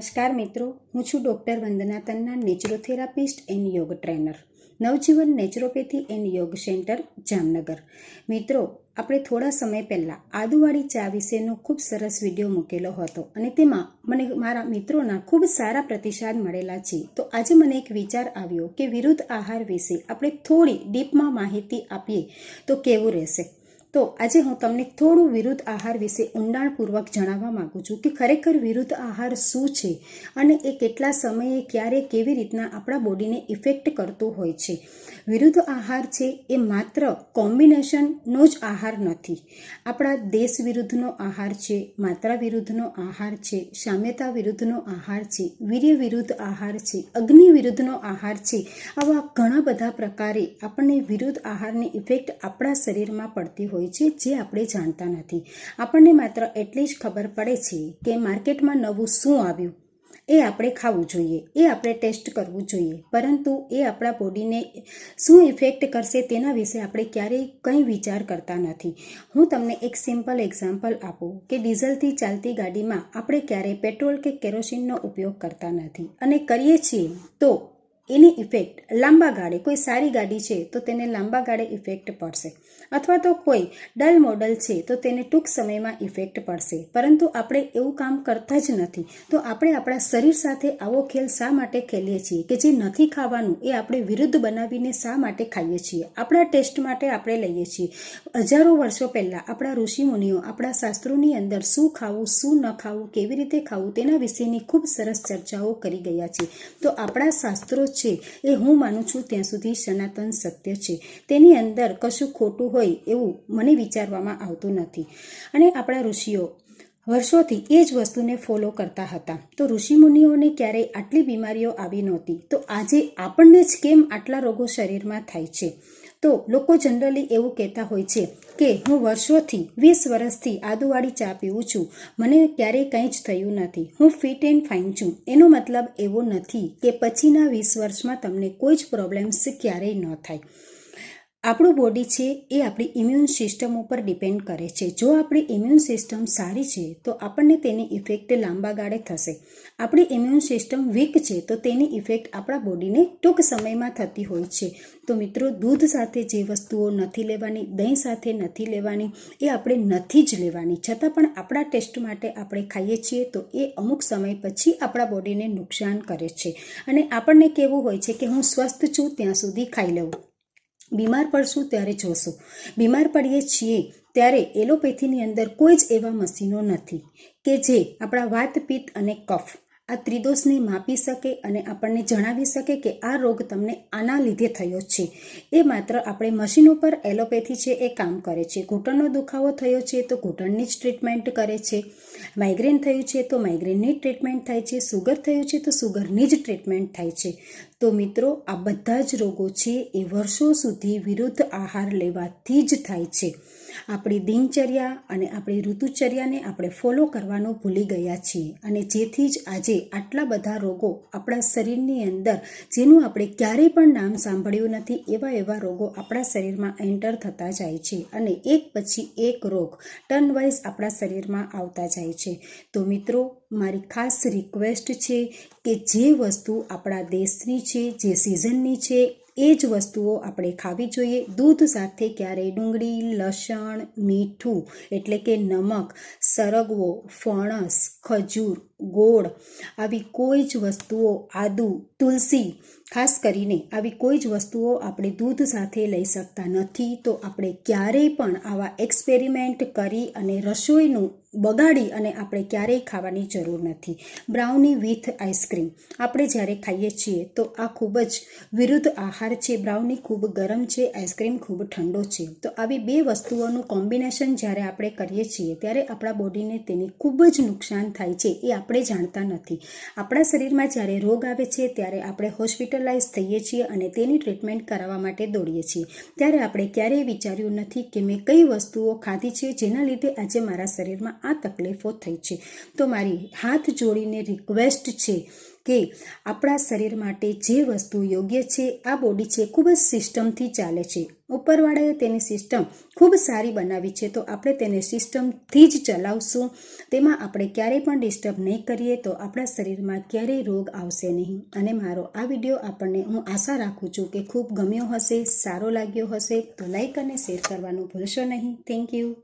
નમસ્કાર મિત્રો, હું છું doctor Vandana Tanna naturotherapist and yoga trainer, Navjivan naturopathy and yoga centre, Jamnagar. મિત્રો, આપણે થોડા સમય પહેલાં આદુવાળી ચા વિશેનો ખૂબ સરસ વીડિયો મૂકેલો હતો અને તેમાં મને મારા મિત્રોના ખૂબ સારા પ્રતિસાદ મળેલા છે. તો આજે મને એક વિચાર આવ્યો કે વિરુદ્ધ આહાર વિશે આપણે થોડી ડીપમાં માહિતી આપીએ તો કેવું રહેશે? તો આજે હું તમને થોડું વિરુદ્ધ આહાર વિશે ઊંડાણપૂર્વક જણાવવા માંગુ છું કે ખરેખર વિરુદ્ધ આહાર શું છે અને એ કેટલા સમયે ક્યારે કેવી રીતના આપણા બોડીને ઇફેક્ટ કરતો હોય છે. વિરુદ્ધ આહાર છે એ માત્ર કોમ્બિનેશનનો જ આહાર નથી. આપણા દેશ વિરુદ્ધનો આહાર છે માત્રા વિરુદ્ધનો આહાર છે, સામ્યતા વિરુદ્ધનો આહાર છે, વીર્ય વિરુદ્ધ આહાર છે, અગ્નિ વિરુદ્ધનો આહાર છે, આવા ઘણા બધા પ્રકારે આપણને વિરુદ્ધ આહારની ઇફેક્ટ આપણા શરીરમાં પડતી હોય છે જે આપણે જાણતા નથી. આપણને માત્ર એટલી જ ખબર પડે છે કે માર્કેટમાં નવું શું આવ્યું. એ આપણે ખાવું જોઈએ, એ આપણે ટેસ્ટ કરવું જોઈએ, પરંતુ એ આપણા બોડીને શું ઇફેક્ટ કરશે તેના વિશે આપણે ક્યારેય કંઈ વિચાર કરતા નથી. હું તમને એક સિમ્પલ એક્ઝામ્પલ આપું કે ડીઝલથી ચાલતી ગાડીમાં આપણે ક્યારેય પેટ્રોલ કે કેરોસીનનો ઉપયોગ કરતા નથી. અને કરીએ છીએ તો એની ઇફેક્ટ લાંબા ગાળે, કોઈ સારી ગાડી છે તો તેને લાંબા ગાળે ઇફેક્ટ પડશે. અથવા તો કોઈ ડલ મોડલ છે, તો તેને ટૂંક સમયમાં ઇફેક્ટ પડશે. પરંતુ આપણે એવું કામ કરતા જ નથી. તો આપણે આપણા શરીર સાથે આવો ખેલ શા માટે ખેલીએ છીએ કે જે નથી ખાવાનું? એ આપણે વિરુદ્ધ બનાવીને શા માટે ખાઈએ છીએ? આપણા ટેસ્ટ માટે આપણે લઈએ છીએ. હજારો વર્ષો પહેલાં આપણા ઋષિમુનિઓ આપણા શાસ્ત્રોની અંદર શું ખાવું, શું ન ખાવું, કેવી રીતે ખાવું, તેના વિશેની ખૂબ સરસ ચર્ચાઓ કરી ગયા છે. તો આપણા શાસ્ત્રો છે એ હું માનું છું ત્યાં સુધી સનાતન સત્ય છે. તેની અંદર કશું ખોટું હોય એવું મને વિચારવામાં આવતું નથી. અને આપણા ઋષિઓ વર્ષોથી એ જ વસ્તુને ફોલો કરતા હતા. તો ઋષિમુનિઓને ક્યારેય આટલી બીમારીઓ આવી નહોતી. તો આજે આપણને જ કેમ આટલા રોગો શરીરમાં થાય છે? તો લોકો જનરલી એવું કહેતા હોય છે કે હું વર્ષોથી, વીસ વર્ષથી આદુવાળી ચા પીવું છું. મને ક્યારેય કંઈ જ થયું નથી. હું ફિટ એન્ડ ફાઇન છું. એનો મતલબ એવો નથી કે પછીના વીસ વર્ષમાં તમને કોઈ જ પ્રોબ્લેમ્સ ક્યારેય ન થાય. આપણું બોડી છે એ આપણી ઇમ્યુન સિસ્ટમ ઉપર ડિપેન્ડ કરે છે. જો આપણી ઇમ્યુન સિસ્ટમ સારી છે, તો આપણને તેની ઇફેક્ટ લાંબા ગાળે થશે. આપણી ઇમ્યુન સિસ્ટમ વીક છે, તો તેની ઇફેક્ટ આપણા બોડીને ટૂંક સમયમાં થતી હોય છે. તો મિત્રો, દૂધ સાથે જે વસ્તુઓ નથી લેવાની, દહીં સાથે નથી લેવાની, એ આપણે નથી જ લેવાની. છતાં પણ આપણા ટેસ્ટ માટે આપણે ખાઈએ છીએ, તો એ અમુક સમય પછી આપણા બોડીને નુકસાન કરે છે. અને આપણને કેવું હોય છે કે હું સ્વસ્થ છું, ત્યાં સુધી ખાઈ લઉં. બીમાર પડશું ત્યારે જોશું. બીમાર પડીએ છીએ ત્યારે એલોપેથીની અંદર કોઈ જ એવા મશીનો નથી કે જે આપણા વાત પિત્ત અને કફ આ ત્રિદોષને માપી શકે અને આપણને જણાવી શકે કે આ રોગ તમને આના લીધે થયો છે. એ માત્ર આપણે મશીન ઉપર એલોપેથી છે એ કામ કરે છે. ઘૂંટણનો દુખાવો થયો છે તો ઘૂંટણની જ ટ્રીટમેન્ટ કરે છે. માઇગ્રેન થયું છે તો માઇગ્રેનની ટ્રીટમેન્ટ થાય છે. સુગર થયું છે તો સુગરની જ ટ્રીટમેન્ટ થાય છે. તો મિત્રો, આ બધા જ રોગો છે એ વર્ષો સુધી વિરુદ્ધ આહાર લેવાથી જ થાય છે. આપણી દિનચર્યા અને આપણી ઋતુચર્યાને આપણે ફોલો કરવાનું ભૂલી ગયા છીએ. અને જેથી જ આજે આટલા બધા રોગો આપણા શરીરની અંદર, જેનું આપણે ક્યારેય પણ નામ સાંભળ્યું નથી, એવા એવા રોગો આપણા શરીરમાં એન્ટર થતા જાય છે. અને એક પછી એક રોગ ટર્ન આપણા શરીરમાં આવતા જાય છે. તો મિત્રો, મારી ખાસ રિક્વેસ્ટ છે કે જે વસ્તુ આપણા દેશની છે, જે સિઝનની છે એ જ વસ્તુઓ આપણે ખાવી જોઈએ. દૂધ સાથે ક્યારેય ડુંગળી, લસણ, મીઠું એટલે કે નમક, સરગવો, ફણસ, ખજૂર, ગોળ, આવી કોઈ જ વસ્તુઓ, આદુ, તુલસી ખાસ કરીને આવી કોઈ જ વસ્તુઓ આપણે દૂધ સાથે લઈ શકતા નથી, તો આપણે ક્યારેય પણ આવા એક્સપેરિમેન્ટ કરી અને રસોઈનું બગાડી અને આપણે ક્યારેય ખાવાની જરૂર નથી. Brownie with ice cream. આપણે જ્યારે ખાઈએ છીએ, તો આ ખૂબ જ વિરુદ્ધ આહાર છે. બ્રાઉની ખૂબ ગરમ છે, આઈસ્ક્રીમ ખૂબ ઠંડો છે. તો આવી બે વસ્તુઓનું કોમ્બિનેશન જ્યારે આપણે કરીએ છીએ, ત્યારે આપણા બોડીને તેની ખૂબ જ નુકસાન થાય છે, એ આપણે જાણતા નથી. આપણા શરીરમાં જ્યારે રોગ આવે છે, ત્યારે આપણે હોસ્પિટલાઇઝ થઈએ છીએ અને તેની ટ્રીટમેન્ટ કરાવવા માટે દોડીએ છીએ. ત્યારે આપણે ક્યારેય વિચાર્યું નથી કે મેં કઈ વસ્તુઓ ખાધી છે જેના લીધે આજે મારા શરીરમાં આ તકલીફો થઈ છે. તો મારી હાથ જોડીને રિક્વેસ્ટ છે કે આપણા શરીર માટે જે વસ્તુ યોગ્ય છે, આ બોડી છે, ખૂબ જ સિસ્ટમથી ચાલે છે. ઉપરવાળાએ તેની સિસ્ટમ ખૂબ સારી બનાવી છે, તો આપણે તેને સિસ્ટમથી જ ચલાવશું. તેમાં આપણે ક્યારેય પણ ડિસ્ટર્બ નહીં કરીએ, તો આપણા શરીરમાં ક્યારેય રોગ આવશે નહીં. અને મારો આ વીડિયો આપણને હું આશા રાખું છું કે ખૂબ ગમ્યો હશે, સારો લાગ્યો હશે. તો લાઈક અને શેર કરવાનું ભૂલશો નહીં. Thank you